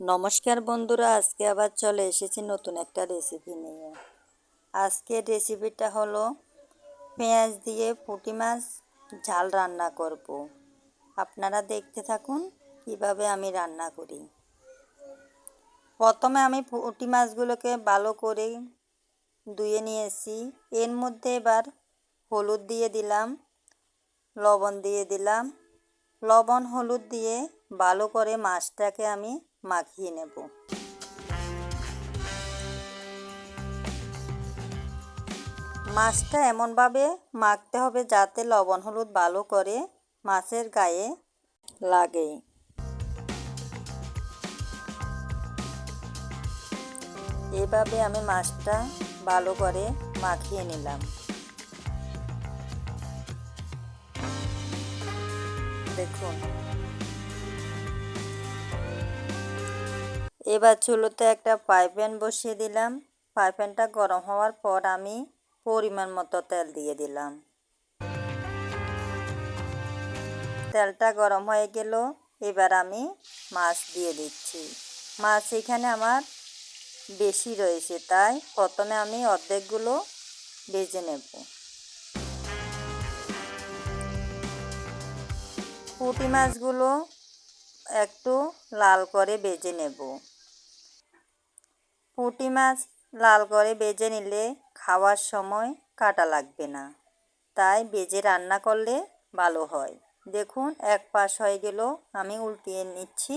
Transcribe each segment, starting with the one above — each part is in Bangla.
নমস্কার বন্ধুরা, আজকে আবার চলে এসেছি নতুন একটা রেসিপি নিয়ে। আজকের রেসিপিটা হলো পেঁয়াজ দিয়ে পুঁটি মাছ ঝাল রান্না করব। আপনারা দেখতে থাকুন কীভাবে আমি রান্না করি। প্রথমে আমি পুঁটি মাছগুলোকে ভালো করে ধুয়ে নিয়েছি। এর মধ্যে এবার হলুদ দিয়ে দিলাম, লবণ দিয়ে দিলাম। লবণ, হলুদ দিয়ে ভালো করে মাছটাকে আমি মাখিয়ে নেব। মাছটা এমনভাবে মাখতে হবে যাতে লবণ, হলুদ ভালো করে মাছের গায়ে লাগে। এভাবে আমি মাছটা ভালো করে মাখিয়ে নিলাম। দেখুন। এবার চুলোতে একটা পাইপ্যান বসিয়ে দিলাম। পাইপ্যানটা গরম হওয়ার পর আমি পরিমাণ মতো তেল দিয়ে দিলাম। তেলটা গরম হয়ে গেল, এবার আমি মাছ দিয়ে দিচ্ছি। মাছ এখানে আমার বেশি রয়েছে, তাই প্রথমে আমি অর্ধেকগুলো ভেজে নেব। পুঁটি মাছগুলো একটু লাল করে বেজে নেব। পুঁটি মাছ লাল করে বেজে নিলে খাওয়ার সময় কাটা লাগবে না। তাই বেজে রান্না করলে ভালো হয়। দেখুন, এক পাশ হয়ে গেল, আমি উল্টিয়ে নিচ্ছি।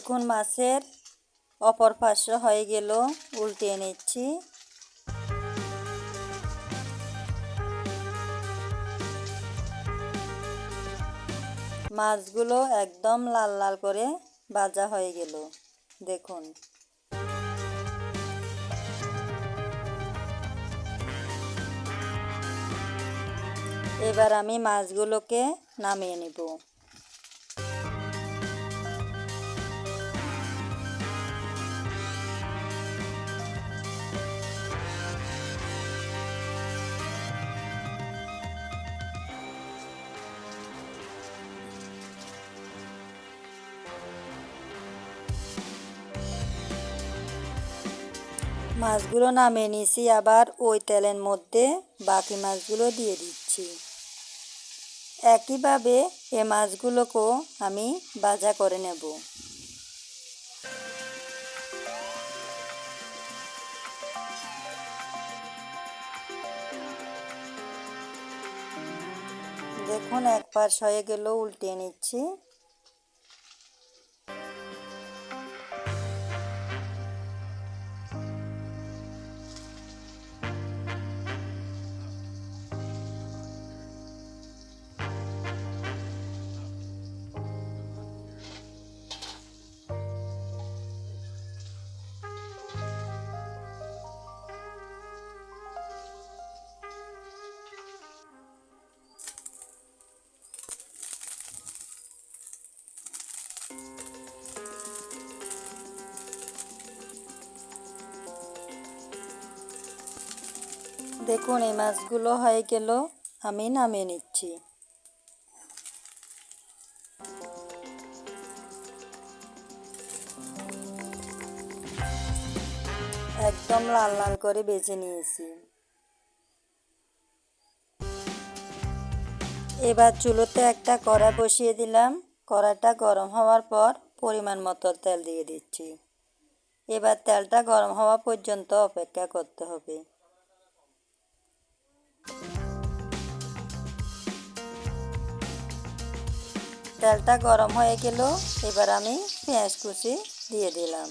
দেখুন মাছের অপর পাশে হয়ে গেল উল্টিয়ে নিচ্ছি মাছগুলো একদম লাল লাল করে ভাজা হয়ে গেল, দেখুন। এবার আমি মাছগুলোকে নামিয়ে নেব। মাছগুলো নামিয়ে নিয়েছি, আবার ওই তেলের মধ্যে বাকি মাছগুলো দিয়ে দিচ্ছি। একইভাবে এ মাছগুলোকেও আমি ভাজা করে নেব। দেখুন, এক পাশ হয়ে গেল উল্টিয়ে নিচ্ছি। দেখুন, এই মাছগুলো হয়ে গেল, আমি নামিয়ে নিচ্ছি। একদম লাল লাল করে বেছে নিয়েছি। এবার চুলোতে একটা কড়া বসিয়ে দিলাম। কড়াটা গরম হওয়ার পর পরিমাণ মতো তেল দিয়ে দিচ্ছি। এবার তেলটা গরম হওয়া পর্যন্ত অপেক্ষা করতে হবে। তেলটা গরম হয়ে গেল, এবার আমি পেঁয়াজ কুচি দিয়ে দিলাম।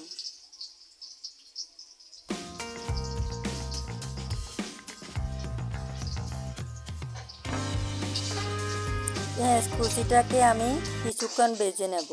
পেঁয়াজ কুচিটাকে আমি কিছুক্ষণ বেজে নেব।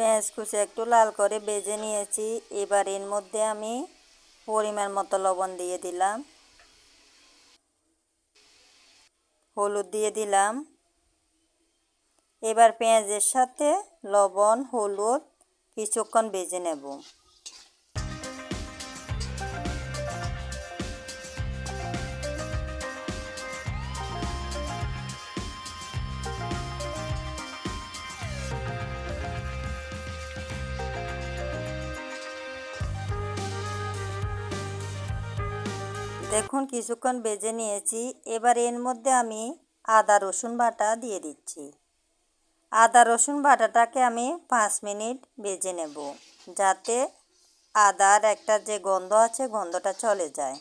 পেঁয়াজ কুচি একটু লাল করে বেজে নিয়েছি। এবার এর মধ্যে আমি পরিমাণ মতো লবণ দিয়ে দিলাম। হলুদ দিয়ে দিলাম। এবার পেঁয়াজের সাথে লবণ, হলুদ কিছুক্ষণ বেজে নেব। দেখুন, কিছুক্ষণ বেজে নিয়েছি। এবার এর মধ্যে আমি আদা, রসুন বাটা দিয়ে দিচ্ছি। আদা, রসুন বাটাটাকে আমি পাঁচ মিনিট বেজে নেব, যাতে আদার একটা যে গন্ধ আছে, গন্ধটা চলে যায়।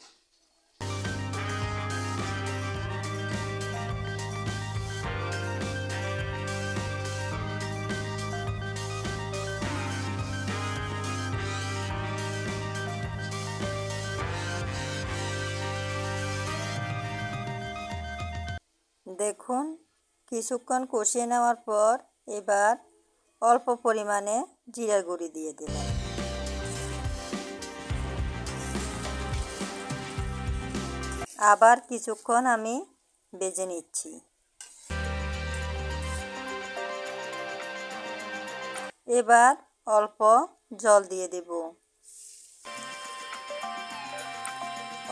দেখুন, কিছুক্ষণ কষিয়ে নেওয়ার পর এবার অল্প পরিমাণে জিরার গুঁড়ি দিয়ে দিলাম। আবার কিছুক্ষণ আমি বেজে নিচ্ছি। এবার অল্প জল দিয়ে দেব।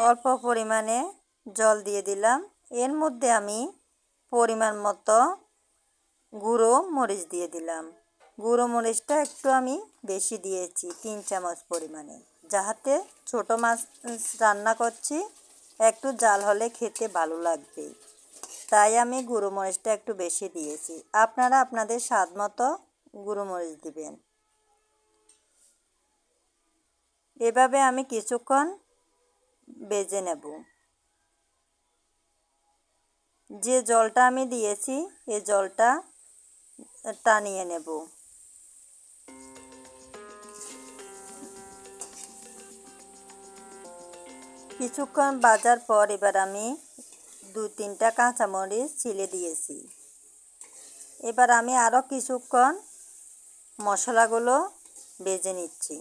অল্প পরিমাণে জল দিয়ে দিলাম। এর মধ্যে আমি পরিমাণ মতো গুঁড়ো মরিচ দিয়ে দিলাম। গুঁড়ো মরিচটা একটু আমি বেশি দিয়েছি, তিন চামচ পরিমাণে। যাহাতে ছোট মাছ রান্না করছি, একটু জাল হলে খেতে ভালো লাগবে। তাই আমি গুঁড়ো মরিচটা একটু বেশি দিয়েছি। আপনারা আপনাদের স্বাদ মতো গুঁড়ো মরিচ দিবেন। এভাবে আমি কিছুক্ষণ বেজে নেব। যে জলটা আমি দিয়েছি এই জলটা টানিয়ে নেব। কিছুক্ষণ বাজার পর এবার আমি দু তিনটা কাঁচামরিচ ছিলে দিয়েছি। এবার আমি আরও কিছুক্ষণ মশলাগুলো বেজে নিচ্ছি।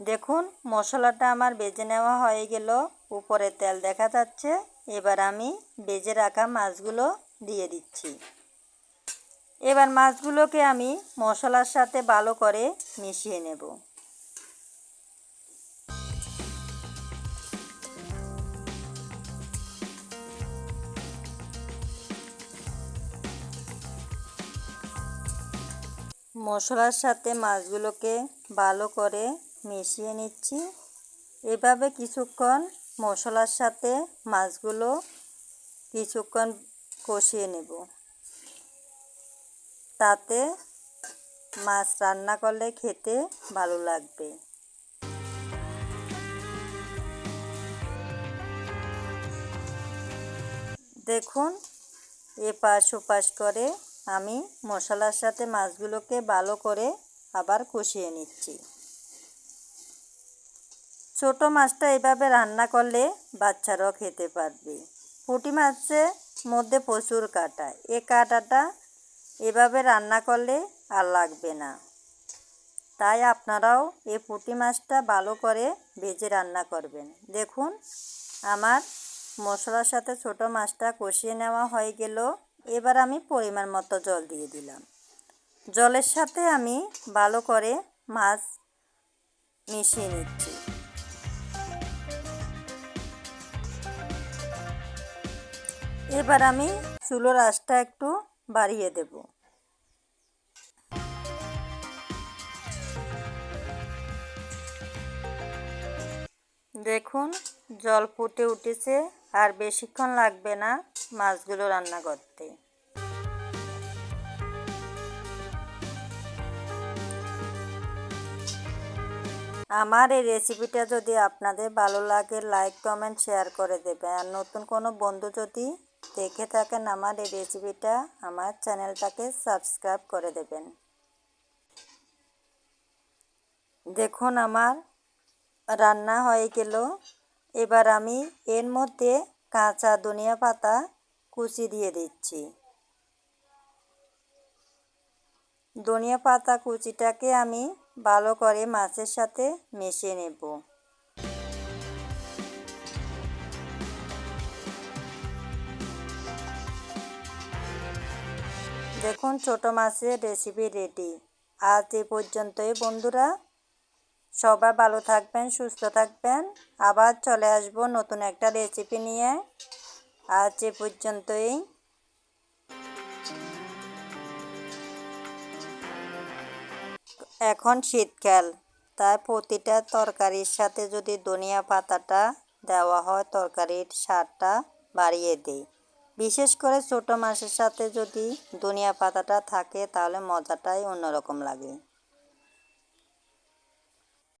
দেখুন, মশলাটা আমার বেজে নেওয়া হয়ে গেল। উপরে তেল দেখা যাচ্ছে। এবার আমি বেজে রাখা মাছগুলো দিয়ে দিচ্ছি। এবার মাছগুলোকে আমি মশলার সাথে ভালো করে মিশিয়ে নেব। মশলার সাথে মাছগুলোকে ভালো করে মিশিয়ে নিচ্ছি। এভাবে কিছুক্ষণ মশলার সাথে মাছগুলো কিছুক্ষণ কষিয়ে নেব। তাতে মাছ রান্না করলে খেতে ভালো লাগবে। দেখুন, এপাশ ওপাশ করে আমি মশলার সাথে মাছগুলোকে ভালো করে আবার কষিয়ে নিচ্ছি। ছোট মাছটা এভাবে রান্না করলে বাচ্চারাও খেতে পারবে। পুঁটি মাছের মধ্যে প্রচুর কাটা। এ কাটাটা এভাবে রান্না করলে আর লাগবে না। তাই আপনারাও এই পুঁটি মাছটা ভালো করে ভেজে রান্না করবেন। দেখুন, আমার মশলার সাথে ছোট মাছটা কষিয়ে নেওয়া হয়ে গেল। এবার আমি পরিমাণ মতো জল দিয়ে দিলাম। জলের সাথে আমি ভালো করে মাছ মিশিয়ে নিচ্ছি। এবার আমি চুলোর আঁচটা একটু বাড়িয়ে দেব। দেখুন, জল ফুটে উঠেছে আর বেশিক্ষণ লাগবে না মাছগুলো রান্না করতে। আমার এই রেসিপিটা যদি আপনাদের ভালো লাগে, লাইক, কমেন্ট, শেয়ার করে দেবে আর নতুন কোনো বন্ধু যদি দেখে থাকেন আমার এই রেসিপিটা, আমার চ্যানেলটাকে সাবস্ক্রাইব করে দেবেন। দেখুন আমার রান্না হয়ে গেল। এবার আমি এর মধ্যে কাঁচা ধনিয়া পাতা কুচি দিয়ে দিচ্ছি। ধনিয়া পাতা কুচিটাকে আমি ভালো করে মাছের সাথে মিশিয়ে নেব। দেখুন, ছোট মাছের রেসিপি রেডি আজ এ পর্যন্তই, বন্ধুরা। সবাই ভালো থাকবেন, সুস্থ থাকবেন। আবার চলে আসব নতুন একটা রেসিপি নিয়ে। আজ এ পর্যন্তই। এখন শীতকাল, তাই প্রতিটা তরকারির সাথে যদি ধনিয়া পাতাটা দেওয়া হয়, তরকারির স্বাদটা বাড়িয়ে দেয় বিশেষ করে ছোটো মাছের সাথে যদি ধনিয়া পাতাটা থাকে তাহলে মজাটাই অন্যরকম লাগে।